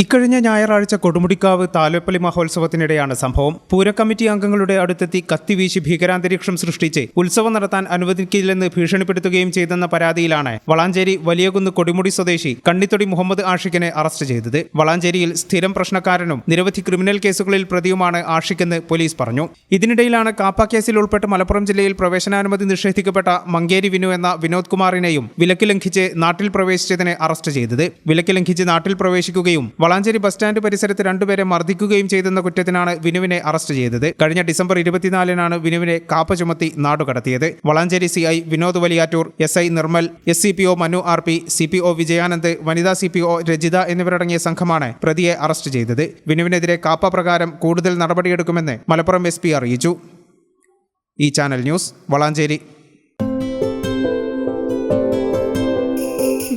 ഇക്കഴിഞ്ഞ ഞായറാഴ്ച കൊടുമുടിക്കാവ് താലോപ്പലി മഹോത്സവത്തിനിടെയാണ് സംഭവം. പൂരക്കമ്മിറ്റി അംഗങ്ങളുടെ അടുത്തെത്തി കത്തിവീശി ഭീകരാന്തരീക്ഷം സൃഷ്ടിച്ച് ഉത്സവം നടത്താൻ അനുവദിക്കില്ലെന്ന് ഭീഷണിപ്പെടുത്തുകയും ചെയ്തെന്ന പരാതിയിലാണ് വളാഞ്ചേരി വലിയകുന്ന് കൊടിമുടി സ്വദേശി കണ്ണിത്തൊടി മുഹമ്മദ് ആഷിഖിനെ അറസ്റ്റ് ചെയ്തത്. വളാഞ്ചേരിയിൽ സ്ഥിരം പ്രശ്നക്കാരനും നിരവധി ക്രിമിനൽ കേസുകളിൽ പ്രതിയുമാണ് ആഷിഖെന്ന് പോലീസ് പറഞ്ഞു. ഇതിനിടയിലാണ് കാപ്പ കേസിൽ ഉൾപ്പെട്ട് മലപ്പുറം ജില്ലയിൽ പ്രവേശനാനുമതി നിഷേധിക്കപ്പെട്ട മങ്കേരി വിനു എന്ന വിനോദ് കുമാറിനെയും വിലക്ക് ലംഘിച്ച് നാട്ടിൽ പ്രവേശിച്ചതിനെ അറസ്റ്റ് ചെയ്തത്. വിലക്ക് ലംഘിച്ച് നാട്ടിൽ പ്രവേശിക്കുകയും വളാഞ്ചേരി ബസ് സ്റ്റാൻഡ് പരിസരത്ത് രണ്ടുപേരെ മർദ്ദിക്കുകയും ചെയ്തെന്ന കുറ്റത്തിനാണ് വിനുവിനെ അറസ്റ്റ് ചെയ്തത്. കഴിഞ്ഞ ഡിസംബർ ഇരുപത്തിനാലിനാണ് വിനുവിനെ കാപ്പ ചുമത്തി നാടുകടത്തിയത്. Valanchery C I Vinod Valiyattoor S I Nirmal S C P O Manu R P C P O Vijayanand വനിതാ സി പി ഒ രജിത എന്നിവരടങ്ങിയ സംഘമാണ് പ്രതിയെ അറസ്റ്റ് ചെയ്തത്. വിനുവിനെതിരെ കാപ്പ പ്രകാരം കൂടുതൽ നടപടിയെടുക്കുമെന്ന് മലപ്പുറം എസ് പി അറിയിച്ചു. ഈ ചാനൽ ന്യൂസ് വളാഞ്ചേരി.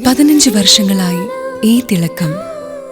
പതിനഞ്ച് വർഷങ്ങളായി ഈ തിളക്കം